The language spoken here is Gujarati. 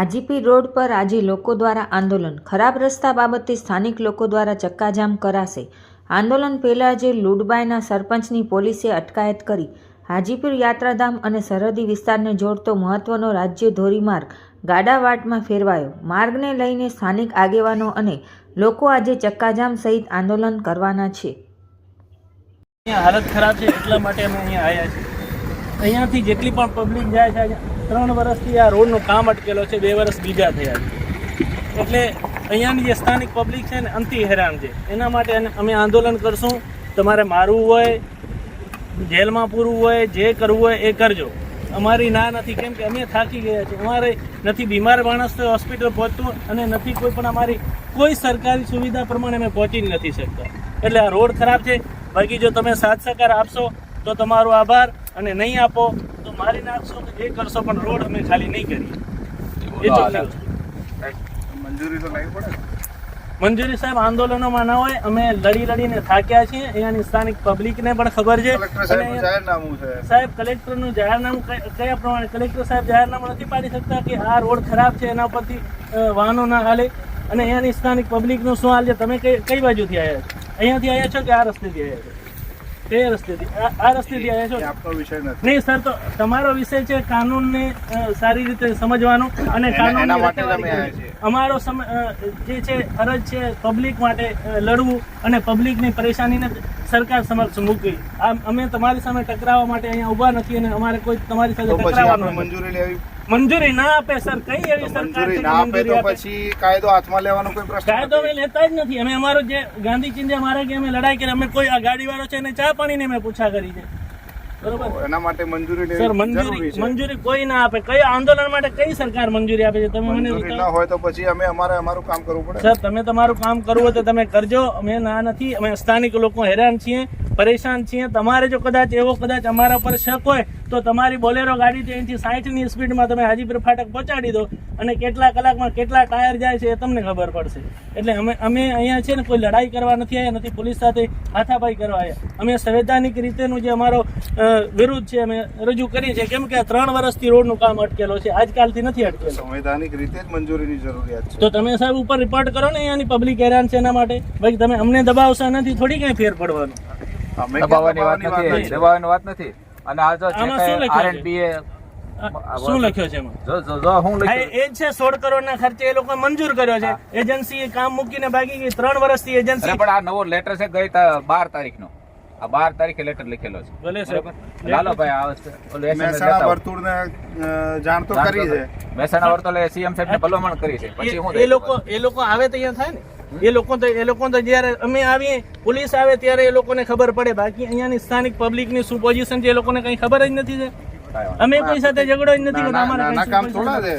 હાજીપીર રોડ પર આજે લોકો દ્વારા આંદોલન. ખરાબ રસ્તા બાબતે સ્થાનિક લોકો દ્વારા ચક્કાજામ કરાશે. આંદોલન પહેલાં જે લુડબાઈના સરપંચની પોલીસે અટકાયત કરી. હાજીપીર યાત્રાધામ અને સરહદી વિસ્તારને જોડતો મહત્વનો રાજ્ય ધોરીમાર્ગ ગાડાવાટમાં ફેરવાયો. માર્ગને લઈને સ્થાનિક આગેવાનો અને લોકો આજે ચક્કાજામ સહિત આંદોલન કરવાના છે. હાલત ખરાબ છે, એટલા માટે અમે અહીંયા આવ્યા છીએ. અહીંયાથી જેટલી પણ પબ્લિક જાય છે ત્રણ વર્ષથી આ રોડનું કામ અટકેલો છે, બે વર્ષ બીજા થયા છે. એટલે અહીંયાની જે સ્થાનિક પબ્લિક છે ને અંતિ હેરાન છે. એના માટે અમે આંદોલન કરશું. તમારે મારવું હોય, જેલમાં પૂરવું હોય, જે કરવું હોય, એ કરજો. અમારી ના નથી, કેમ કે અમે થાકી ગયા છીએ. અમારે નથી બીમાર માણસ તો હોસ્પિટલ પહોંચતું અને નથી કોઈ પણ અમારી, કોઈ સરકારી સુવિધા પ્રમાણે અમે પહોંચી જ નથી શકતા. એટલે આ રોડ ખરાબ છે. બાકી જો તમે સાથ સહકાર આપશો, તો તમારો આભાર અને નહીં આપો મારી નાખશો તો એ કરશો પણ રોડ અમે ખાલી નહીં કરીએ. એ મંજૂરી તો લાવી પડે. મંજૂરી સાહેબ આંદોલનોમાં ના હોય અમે લડી લડીને થાક્યા છીએ. અહીંયાની સ્થાનિક પબ્લિકને પણ ખબર છે. સાહેબ કલેક્ટરનું જાહેરનામું કયા પ્રમાણે? કલેક્ટર સાહેબ જાહેરનામું નથી પાડી શકતા કે આ રોડ ખરાબ છે એના પરથી વાહનો ના હાલે. અને અહીંયાની સ્થાનિક પબ્લિકનું શું હાલ છે? તમે કઈ કઈ બાજુથી આવ્યા છો? અહીંયાથી આવ્યા છો કે આ રસ્તેથી આવ્યા છો? કઈ રસ્તેથી આ- રસ્તેથી આવ્યા છો? આપનો વિષય નથી. નહીં સર તો તમારો વિષય છે કાનૂનને સારી રીતે સમજવાનો અને કાનૂન. અમારો જે છે ફરજ છે પબ્લિક માટે લડવું અને પબ્લિકની પરેશાનીને સરકાર સમક્ષ મૂકવી. અમે તમારી સામે ટકરાવવા માટે અહીંયા ઊભા નથી અને અમારે કોઈ તમારી સાથે ટકરાવવાનું મંજૂરી લેવી? મંજૂરી ના આપે સર કઈ એવી સરકાર મંજૂરી ના આપે તો પછી કાયદો હાથમાં લેવાનો કોઈ પ્રશ્ન કાયદો અમે લેતા જ નથી. અમે અમારો જે ગાંધી ચિંધ્યા મારે કે અમે લડાઈ કરી અમે કોઈ આ ગાડી વાળો છે એને ચા પાણીને અમે પૂછા કરી છે. બરોબર? એના માટે મંજૂરી સર મંજૂરી મંજૂરી કોઈ ના આપે. કઈ આંદોલન માટે કઈ સરકાર મંજૂરી આપે છે? તમે મને ના હોય તો પછી અમે અમારે અમારું કામ કરવું પડે. સર તમે તમારું કામ કરવું હોય તો તમે કરજો. અમે ના નથી. અમે સ્થાનિક લોકો હેરાન છીએ પરેશાન છીએ. તમારે જો કદાચ એવો કદાચ અમારા પર શક હોય તો તમારી બોલેરો ગાડી છે એથી સાહીઠની સ્પીડમાં તમે હાજીપુર ફાટક પહોંચાડી દો અને કેટલા કલાકમાં કેટલા ટાયર જાય છે એ તમને ખબર પડશે. એટલે અમે અમે અહીંયા છે ને કોઈ લડાઈ કરવા નથી આવ્યા નથી પોલીસ સાથે હાથાપાઈ કરવા આવ્યા. અમે સંવૈધાનિક રીતેનું જે અમારો વિરુદ્ધ વિરોધ છે અમે રજૂ કરી છે કેમ કે ત્રણ વર્ષથી રોડનું કામ અટકેલો છે. આજકાલથી નથી અટકેલો. સંવૈધાનિક રીતે જ મંજૂરીની જરૂરિયાત છે. તો તમે સાહેબ ઉપર રિપોર્ટ કરો ને અહીંયાની પબ્લિક હેરાન છે એના માટે. ભાઈ તમે અમને દબાવશો નથી થોડી કઈ ફેર પડવાનું. દબાવવાની વાત નથી. દબાવવાની વાત નથી. અને આ જો શું લખ્યું છે? એમાં? એ જ છે સોળ કરોડ ના ખર્ચે એ લોકો મંજૂર કર્યો છે. એજન્સી કામ મૂકીને ભાગી ગઈ ત્રણ વર્ષથી થી એજન્સી પણ આ નવો લેટર છે ગઈ બાર તારીખ નો આ બાર તારીખે લેટર લખેલો છે. ભલે લાલો ભાઈ આ વસ્તુ- મહેસાણા વર્તુળ આવો. જાણ તો કરી છે. મહેસાણા વર્તુળ સીએમ સાહેબ ને ભલામણ કરી છે. પછી એ- એ લોકો એ લોકો આવે તો અહીંયા થાય ને? એ લોકો તો એ લોકો તો જ્યારે અમે આવીએ પોલીસ આવે ત્યારે એ લોકોને ખબર પડે. બાકી અહીંયાની સ્થાનિક પબ્લિકની શું પોઝિશન છે એ લોકોને કઈ ખબર જ નથી છે. અમે કોઈ સાથે ઝઘડો જ નથી કરતા અમારે કામ થોડા? છે.